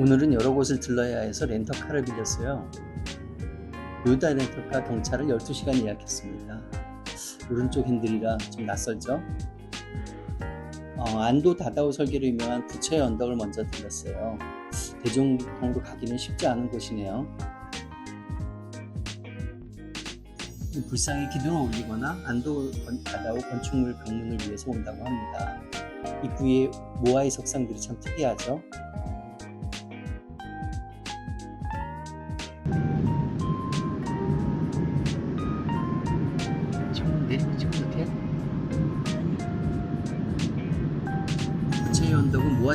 오늘은 여러 곳을 들러야 해서 렌터카를 빌렸어요. 요다 렌터카 경차를 12시간 예약했습니다. 오른쪽 핸들이라 좀 낯설죠? 어, 안도 다다오 설계로 유명한 부처의 언덕을 먼저 들렀어요. 대중통으로 가기는 쉽지 않은 곳이네요. 불상에 기도를 올리거나 안도 건- 다다오 건축물 방문을 위해서 온다고 합니다. 입구에 모아의 석상들이 참 특이하죠.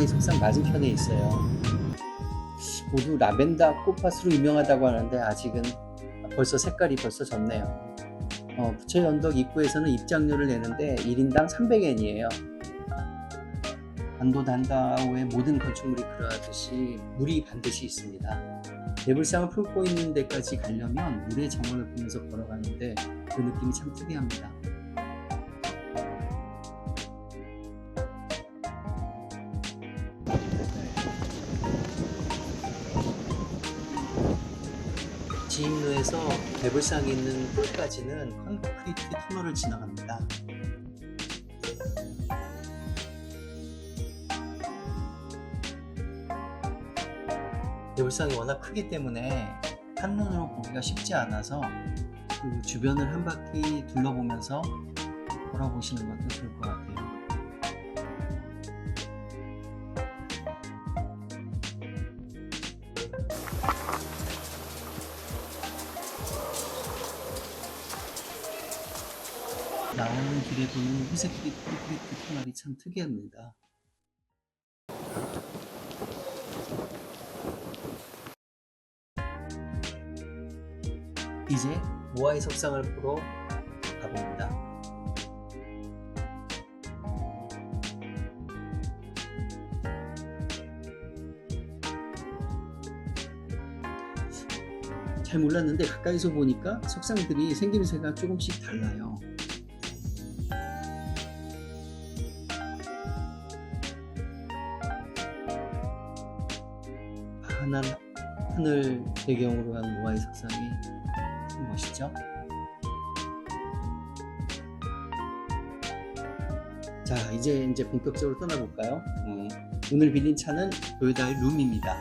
모아의 석상 맞은편에 있어요. 모두 라벤더 꽃밭으로 유명하다고 하는데 아직은 벌써 색깔이 벌써 졌네요. 어, 부채의 언덕 입구에서는 입장료를 내는데 1인당 300엔이에요. 안도 단다오의 모든 건축물이 그러하듯이 물이 반드시 있습니다. 대불상을 품고 있는 데까지 가려면 물의 정원을 보면서 걸어가는데 그 느낌이 참 특이합니다. 지인로에서 대불상에 있는 홀까지는 콘크리트 터널을 지나갑니다. 대불상이 워낙 크기 때문에 한눈으로 보기가 쉽지 않아서 그 주변을 한 바퀴 둘러보면서 걸어보시는 것도 좋을 것 같아요. 길에 보는 회색빛 콘크리트 터널이 참 특이합니다. 이제 모아의 석상을 보러 가봅니다. 잘 몰랐는데 가까이서 보니까 석상들이 생김새가 조금씩 달라요. 하늘, 하늘 배경으로 한 모아의 석상이 참 멋있죠? 자, 이제 이제 본격적으로 떠나볼까요? 음, 오늘 빌린 차는 도요다의 룸입니다.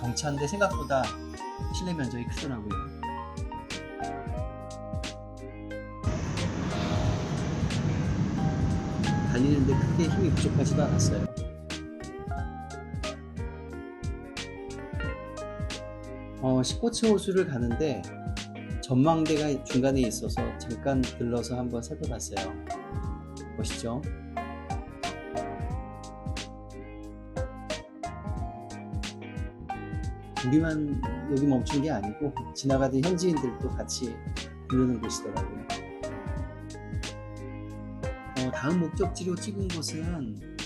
경차인데 생각보다 실내 면적이 크더라고요. 달리는데 크게 힘이 부족하지도 않았어요. 어, 스포츠 호수를 가는데 전망대가 중간에 있어서 잠깐 들러서 한번 살펴봤어요. 멋있죠? 우리만 여기 멈춘 게 아니고 지나가던 현지인들도 같이 부르는 곳이더라고요. 어, 다음 목적지로 찍은 곳은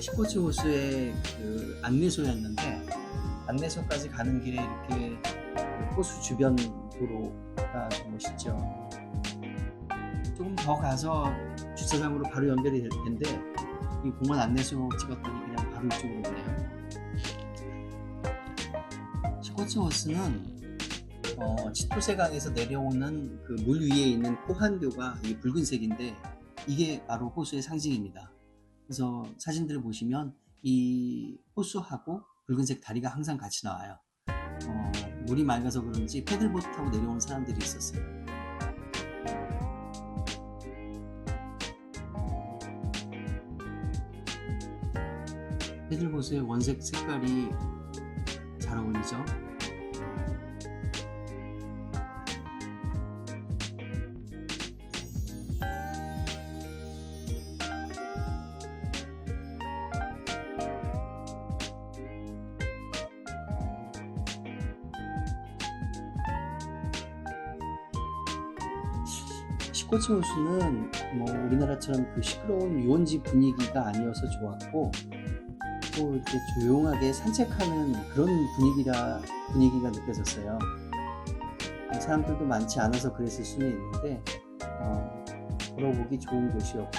스포츠 호수의 그 안내소였는데 안내소까지 가는 길에 이렇게 그 호수 주변 도로가 좀 멋있죠. 조금 더 가서 주차장으로 바로 연결이 될 텐데 이 공원 안내소 찍었더니 그냥 바로 이쪽으로 오네요. 스코츠 호스는 어, 치토세강에서 내려오는 그 물 위에 있는 포한교가 이 붉은색인데 이게 바로 호수의 상징입니다. 그래서 사진들을 보시면 이 호수하고 붉은색 다리가 항상 같이 나와요. 어, 물이 맑아서 그런지 패들보트 타고 내려오는 사람들이 있었어요. 패들보트의 원색 색깔이 잘 어울리죠? 시코치 호수는 뭐 우리나라처럼 그 시끄러운 유원지 분위기가 아니어서 좋았고 또 이렇게 조용하게 산책하는 그런 분위기라 분위기가 느껴졌어요. 사람들도 많지 않아서 그랬을 수는 있는데 어, 걸어보기 좋은 곳이었고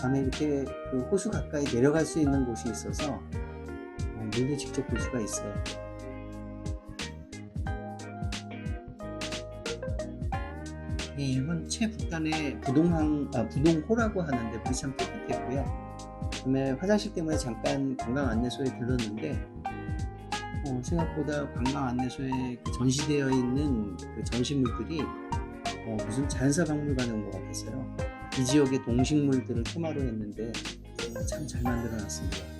밤에 이렇게 그 호수 가까이 내려갈 수 있는 곳이 있어서 어, 물도 직접 볼 수가 있어요. 이 일본 최북단의 부동항, 아, 부동호라고 하는데 물이 참 깨끗했고요. 그다음에 화장실 때문에 잠깐 관광 안내소에 들렀는데 어, 생각보다 관광 안내소에 그 전시되어 있는 그 전시물들이 어, 무슨 자연사 박물관에 온 것 같았어요. 이 지역의 동식물들을 테마로 했는데 어, 참잘 만들어 놨습니다.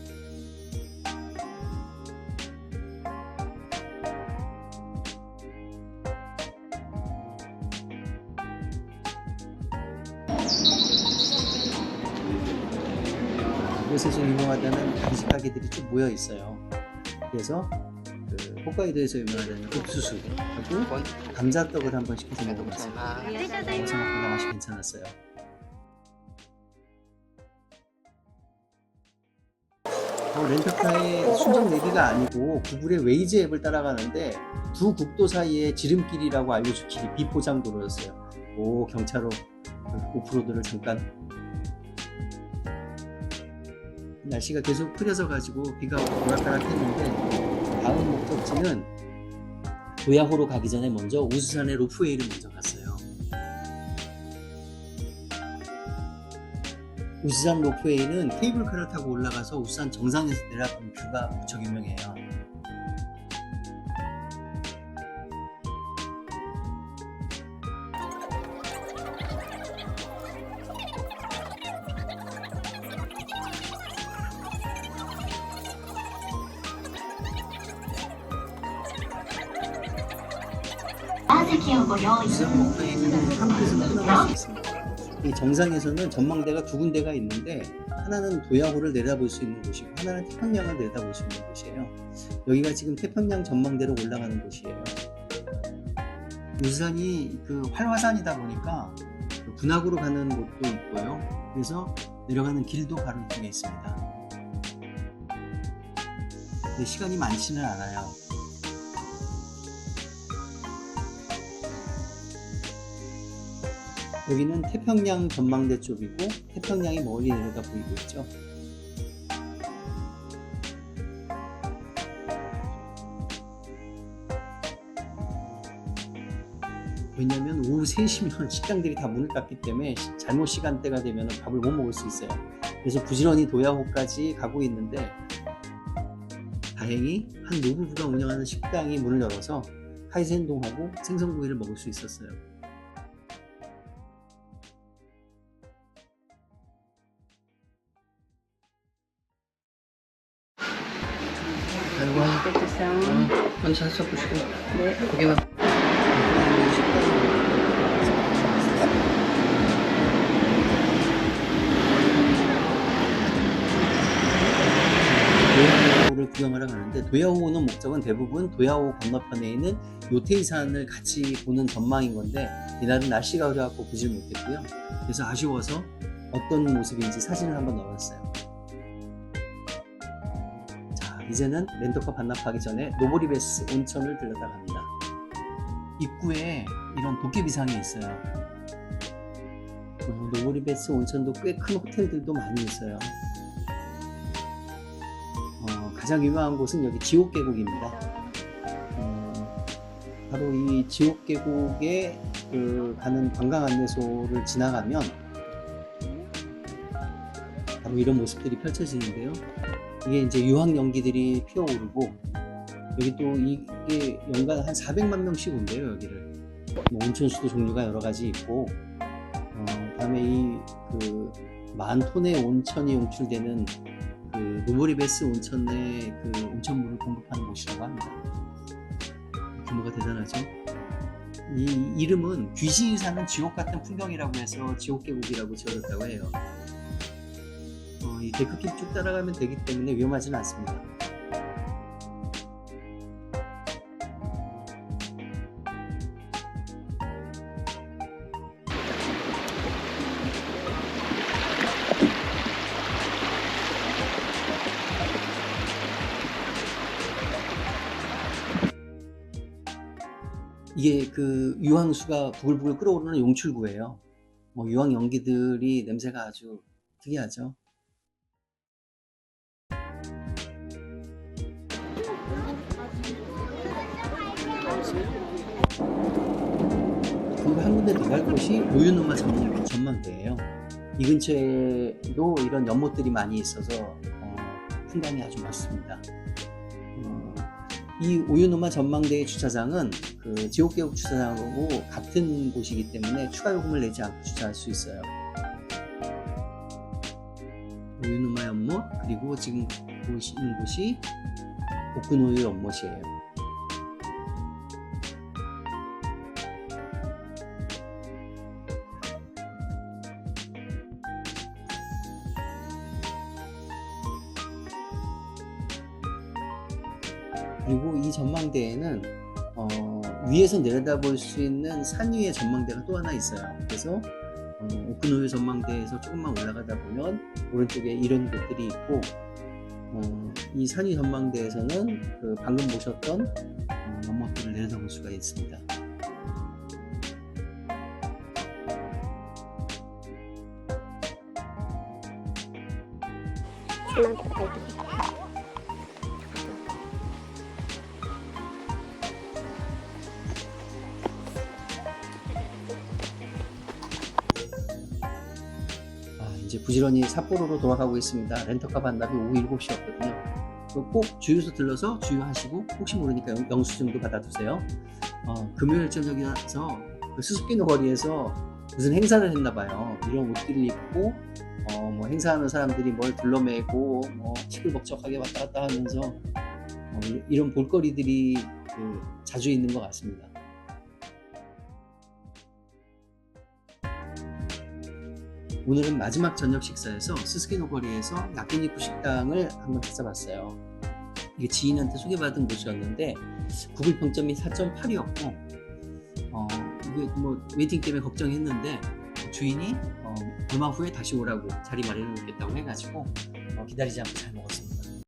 이곳에서 유명하다는 간식 가게들이 쭉 모여 있어요. 그래서 그 홋카이도에서 유명하다는 옥수수 하고 감자떡을 한번 시켜서 먹어봤어요. 어, 생각보다 맛이 괜찮았어요. 어, 렌터카의 순정 내비가 아니고 구글의 웨이즈 앱을 따라가는데 두 국도 사이에 지름길이라고 알려주길이 비포장도로였어요. 오 경차로 그 오프로드를 잠깐 날씨가 계속 흐려져 가지고 비가 오락가락 했는데 다음 목적지는 도야호로 가기 전에 먼저 우수산의 로프웨이를 먼저 갔어요. 우수산 로프웨이는 케이블카를 타고 올라가서 우수산 정상에서 내려다보는 뷰가 무척 유명해요. 이 정상에서는 전망대가 두 군데가 있는데 하나는 도야호를 내다볼 수 있는 곳이고 하나는 태평양을 내다볼 수 있는 곳이에요. 여기가 지금 태평양 전망대로 올라가는 곳이에요. 유산이 그 활화산이다 보니까 그 군악으로 가는 곳도 있고요. 그래서 내려가는 길도 바로 이쪽에 있습니다. 시간이 많지는 않아요. 여기는 태평양 전망대 쪽이고 태평양이 멀리 내려다 보이고 있죠. 왜냐면 오후 3시면 식당들이 다 문을 닫기 때문에 시- 잘못 시간대가 되면 밥을 못 먹을 수 있어요. 그래서 부지런히 도야호까지 가고 있는데 다행히 한 노부부가 운영하는 식당이 문을 열어서 카이센동하고 생선구이를 먹을 수 있었어요. 드세요. 한 살짝 보시고. 네. 고개만. 도야호를 구경하러 가는데 도야호는 목적은 대부분 도야호 건너편에 있는 요테이산을 같이 보는 전망인 건데 이날은 날씨가 흐려갖고 보질 못했고요. 그래서 아쉬워서 어떤 모습인지 사진을 한번 넣었어요. 자 이제는 렌터카 반납하기 전에 노보리베스 온천을 들렀다 갑니다. 입구에 이런 도깨비상이 있어요. 어, 노보리베스 온천도 꽤 큰 호텔들도 많이 있어요. 어, 가장 유명한 곳은 여기 지옥계곡입니다. 어, 바로 이 지옥계곡에 그 가는 관광 안내소를 지나가면 바로 이런 모습들이 펼쳐지는데요. 이게 이제 유황 연기들이 피어오르고 여기 또 이게 연간 한 400만 명씩 온대요 여기를. 뭐 온천수도 종류가 여러 가지 있고 어, 다음에 이그 만 톤의 온천이 용출되는 그 노보리베스 온천의 그 온천물을 공급하는 곳이라고 합니다. 규모가 대단하죠. 이 이름은 귀신이 사는 지옥 같은 풍경이라고 해서 지옥 계곡이라고 지어졌다고 해요. 어, 이 데크길 쭉 따라가면 되기 때문에 위험하지는 않습니다. 이게 그 유황수가 부글부글 끓어오르는 용출구예요. 뭐 유황 연기들이 냄새가 아주 특이하죠. 그리고 한 군데 더갈 곳이 오유노마 전망, 전망대예요. 이 근처에도 이런 연못들이 많이 있어서 어, 풍광이 아주 멋있습니다. 어, 이 오유노마 전망대의 주차장은 그 지옥계곡 주차장하고 같은 곳이기 때문에 추가 요금을 내지 않고 주차할 수 있어요. 오유노마 연못 그리고 지금 보시는 곳이 오크노유 연못이에요. 그리고 이 전망대에는 어, 위에서 내려다볼 수 있는 산 위에 전망대가 또 하나 있어요. 그래서 어, 오크노유 전망대에서 조금만 올라가다 보면 오른쪽에 이런 곳들이 있고 어, 이 산위 전망대에서는 그 방금 보셨던 어, 연못들을 내려다볼 수가 있습니다. 전망대가 다 있고. 아, 이 부지런히 삿포로로 돌아가고 있습니다. 렌터카 반납이 오후 7시였거든요. 꼭 주유소 들러서 주유하시고 혹시 모르니까 영- 영수증도 받아두세요. 어, 금요일 저녁이라서 그 수수께끼 거리에서 무슨 행사를 했나 봐요. 이런 옷들을 입고 어, 뭐 행사하는 사람들이 뭘 둘러매고 뭐 시끌벅적하게 왔다 갔다 하면서 어, 이- 이런 볼거리들이 그 자주 있는 것 같습니다. 오늘은 마지막 저녁 식사에서 스스키노 거리에서 야끼니쿠 식당을 한번 찾아봤어요. 이게 지인한테 소개받은 곳이었는데 구글 평점이 4.8이었고 어, 이게 뭐 웨이팅 때문에 걱정했는데 주인이 어, 얼마 후에 다시 오라고 자리 마련해 놓겠다고 해가지고 어, 기다리지 않고 잘 먹었습니다.